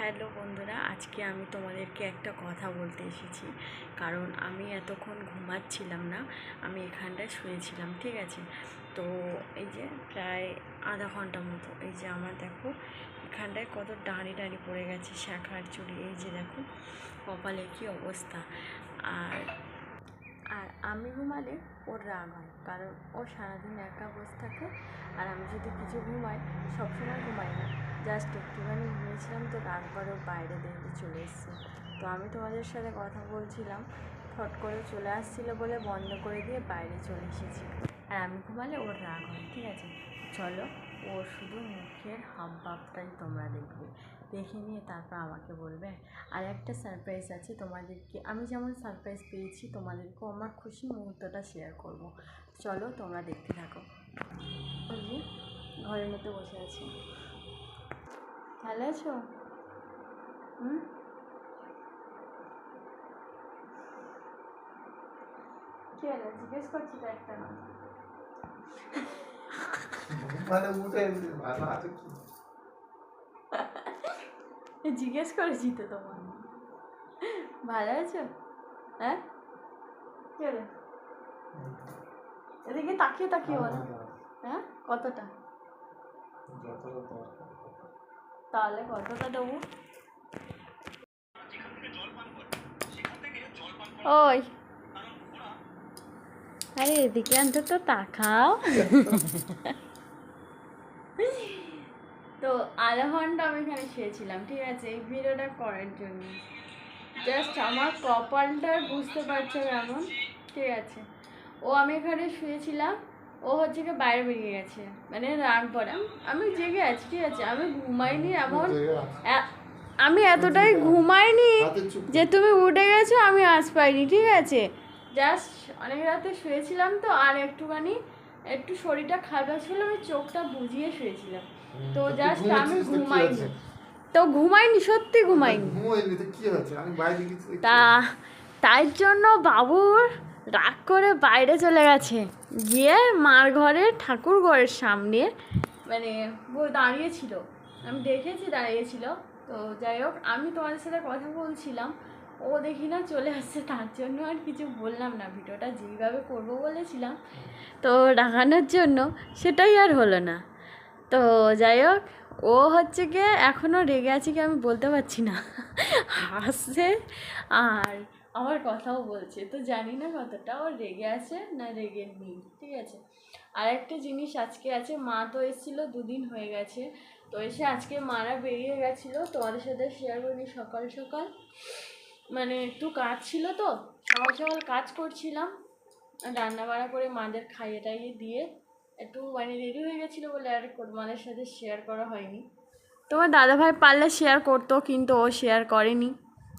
Hello বন্ধুরা, আজকে আমি তোমাদেরকে একটা কথা বলতে এসেছি। কারণ আমি এতক্ষণ ঘুমাচ্ছিলাম না, আমি এখানটায় শুয়েছিলাম, ঠিক আছে? তো এই যে প্রায় আধা ঘণ্টা মতো, এই যে আমার দেখো, এখানটায় কত ডাঁড়ি ডাঁড়ি পড়ে গেছে, শাখার চুড়ি এই যে দেখো, কপালে কী অবস্থা। আর আর আমি ঘুমালে ওর রাগ হয়, কারণ ও সারাদিন একা বসে থাকে, আর আমি যদি কিছু ঘুমাই, সবসময় ঘুমাই না। জাস্ট একটুখানি ঘুমিয়েছিলাম তো তারপরে বাইরে দেখতে চলে এসছে। তো আমি তোমাদের সাথে কথা বলছিলাম, ফট করে চলে আসছিল বলে বন্ধ করে দিয়ে বাইরে চলে এসেছি। আর আমি ঘুমালে ওর রাগ হয়, ঠিক আছে? চলো ওর শুধু মুখের হাব ভাবটাই তোমরা দেখবে। দেখে নিয়ে তারপর আমাকে বলবে। আর একটা সারপ্রাইজ আছে তোমাদেরকে, আমি যেমন সারপ্রাইজ পেয়েছি, তোমাদেরকেও আমার খুশি মুহূর্তটা শেয়ার করব। চলো, তোমরা দেখতে থাকো। ঘরের মধ্যে বসে আছি। ভালো আছো হুম কি হলো জিজ্ঞেস করছি তো একটা না মানে উঠে ভালো আছে কি জিজ্ঞেস করেছি তো তোমার ভালো আছো হ্যাঁ কি হলো এদিকে তাকিয়ে তাকিয়ে বলো হ্যাঁ কতটা যতটা দরকার তাহলে কতটা দেবো? ওই। আরে, এদিকে আনতে অন্তত তাকাও তো আধা ঘণ্টা আমি এখানে শুয়েছিলাম, ঠিক আছে? এই ভিডিওটা করার জন্য। জাস্ট আমার কপালটা বুঝতে পারছ কেমন? ঠিক আছে। ও, আমি এখানে শুয়েছিলাম। ও হচ্ছে কি বাইরে বেরিয়ে গেছে। মানে রান পরে। আম- জেগে আছি ঠিক আছে? আমি ঘুমাইনি এমন আমি এতটাই ঘুমাইনি যে তুমি উঠে গেছো আমি আজ পাইনি ঠিক আছে? জাস্ট অনেক রাতে শুয়েছিলাম তো আর একটুখানি একটু শরীরটা খারাপ ছিল আমি চোখটা বুঝিয়ে শুয়েছিলাম। তো জাস্ট আমি ঘুমাইনি। তো ঘুমাইনি সত্যি ঘুমাইনি। ঘুমাইনি তো কি হয়েছে আমি বাইরে গেছি তা তাই জন্য বাবুর রাগ করে বাইরে চলে গেছে। গিয়ে মার ঘরে, ঠাকুর ঘরের সামনে মানে দাঁড়িয়েছিল আমি দেখেছি দাঁড়িয়েছিল তো যাই হোক, আমি তোমাদের সাথে কথা বলছিলাম। ও দেখি না চলে আসছে, তার জন্য আর কিছু বললাম না। ভিডিওটা যেইভাবে করব বলেছিলাম। তো ডাকানোর জন্য সেটাই আর হলো না। তো যাই হোক, ও হচ্ছে গিয়ে এখনও রেগে আছে কি আমি বলতে পারছি না। হাসছে আর আমার কথাও বলছে। তো জানি না কতটা, ও রেগে আছে না রেগে নেই, ঠিক আছে? আর একটা জিনিস আজকে আছে, মা তো এসেছিল, দুদিন হয়ে গেছে। তো এসে আজকে মারা বেরিয়ে গেছিল, তোমাদের সাথে শেয়ার করিনি সকাল সকাল। মানে একটু কাজ ছিল তো, সকাল সকাল কাজ করছিলাম। রান্না বাড়া করে মাদের খাইয়ে টাইয়ে দিয়ে একটু মানে রেডি হয়ে গেছিল বলে আর তোমাদের সাথে শেয়ার করা হয়নি। তোমার দাদাভাই পারলে শেয়ার করতো, কিন্তু ও শেয়ার করেনি।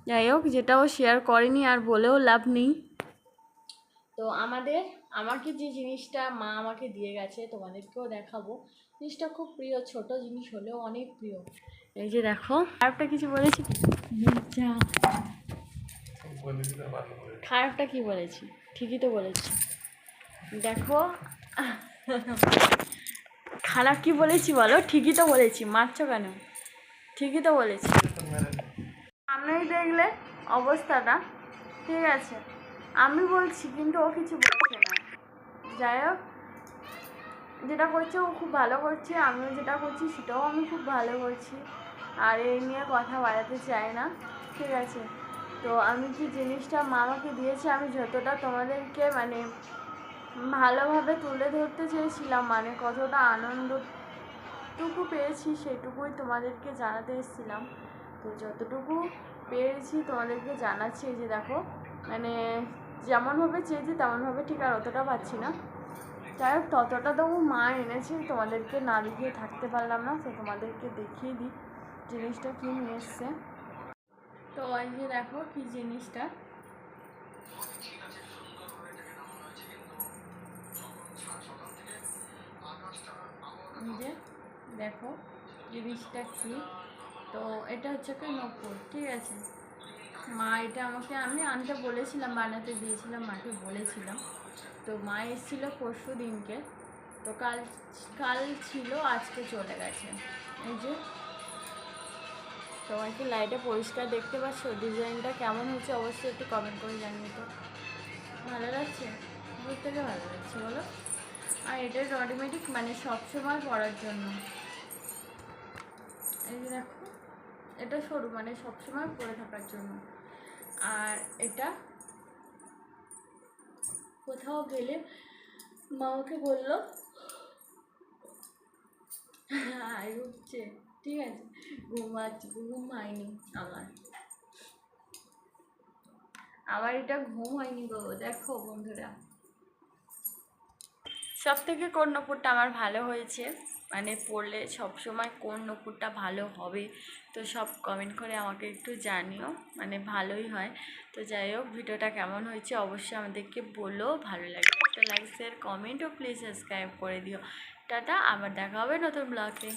যাই হোক যেটা ও শেয়ার করেনি আর বলেও লাভ নেই। তো আমাদের আমাকে যে জিনিসটা মা আমাকে দিয়ে গেছে তোমাদেরকেও দেখাবো। জিনিসটা খুব প্রিয় ছোট জিনিস হলেও অনেক প্রিয়। এই যে দেখো খারাপটা কিছু বলেছি? হবে খারাপটা কি বলেছি? ঠিকই তো বলেছি। দেখো খারাপ কি বলেছি বলো? ঠিকই তো বলেছি মারছো কেন? ঠিকই তো বলেছি। সামনেই দেখলে অবস্থাটা, ঠিক আছে। আমি বলছি, কিন্তু ও কিছু বলছে না। যাই হোক, যেটা করছে ও খুব ভালো করছে, আমিও যেটা করছি সেটাও আমি খুব ভালো করছি। আর এই নিয়ে কথা বাড়াতে চাই না, ঠিক আছে। তো আমি কি জিনিসটা মা আমাকে দিয়েছে, আমি যতটা তোমাদেরকে মানে ভালোভাবে তুলে ধরতে চেয়েছিলাম মানে কতটা আনন্দটুকু পেয়েছি সেটুকুই তোমাদেরকে জানাতে এসেছিলাম। তো যতটুকু পেরেছি তোমাদেরকে জানাচ্ছি যে দেখো মানে যেমনভাবে চেয়েছি তেমনভাবে ঠিক আর অতটা পাচ্ছি না। যাই হোক, ততটা তবু মা এনেছে, তোমাদেরকে না দেখিয়ে থাকতে পারলাম না, তো তোমাদেরকে দেখিয়ে দিই জিনিসটা কী নিয়ে এসছে। তো এই যে দেখো কি জিনিসটা। দেখো জিনিসটা কি। তো এটা হচ্ছে একটা নকুল, ঠিক আছে? মা এটা আমাকে, আমি আনতে বলেছিলাম, বানাতে দিয়েছিলাম, মাকে বলেছিলাম। তো মা এসেছিল পরশু দিনকে, তো কাল কাল ছিল, আজকে চলে গেছে। এই যে। তোমার কি লাইটে পরিষ্কার দেখতে পাচ্ছ? ডিজাইনটা কেমন হচ্ছে অবশ্যই একটু কমেন্ট করে জানিয়ে তো। ভালো লাগছে? দূর থেকে ভালো লাগছে, বলো। আর এটা অটোমেটিক মানে সবসময় পরার জন্য। এই যে দেখো। এটা সরু মানে সবসময় পরে থাকার জন্য। আর এটা কোথাও গেলে মা ওকে বলল আর উঠছে। ঠিক আছে। ঘুমাচ্ছি, ঘুম হয়নি আমার। আবার এটা ঘুম হয়নি গো, দেখো বন্ধুরা। সব থেকে কোন নপুরটা আমার ভালো হয়েছে। মানে পড়লে সব সময় কোন নুপুরটা ভালো হবে, তো সব কমেন্ট করে আমাকে একটু জানিও মানে ভালোই হয়। তো যাই হোক, ভিডিওটা কেমন হয়েছে অবশ্যই আমাদেরকে বলো, ভালো লাগে একটা লাইক শেয়ার কমেন্ট ও প্লিজ সাবস্ক্রাইব করে দিও। টাটা, আবার দেখা হবে নতুন ব্লগে